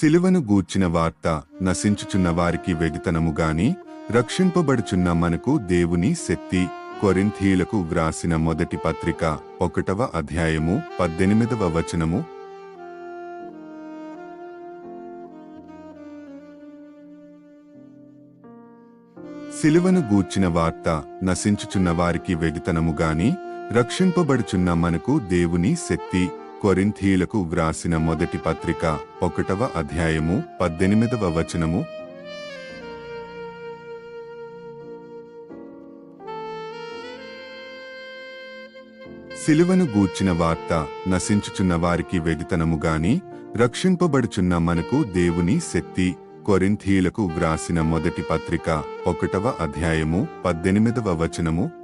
సిలువను గూర్చిన వార్త నశించుచున్న వారికి వెగితనముగాని రక్షింపబడుచున్న మనకు దేవుని శక్తి. కొరింథీలకు వ్రాసిన మొదటి పత్రిక ఒకటవ అధ్యాయము పద్దెనిమిదవ వచనము. సిలువను గూర్చిన వార్త నశించుచున్న వారికి వెగితనముగాని రక్షింపబడుచున్న మనకు దేవుని శక్తి. కొరింథీలకు వ్రాసిన మొదటి పత్రిక ఒకటవ అధ్యాయము పద్దెనిమిదవ వచనము. సిలువను గూర్చిన వార్త నశించుచున్న వారికి వెగితనము గాని రక్షింపబడుచున్న మనకు దేవుని శక్తి కొరింథీలకు వ్రాసిన మొదటి పత్రిక ఒకటవ అధ్యాయము పద్దెనిమిదవ వచనము.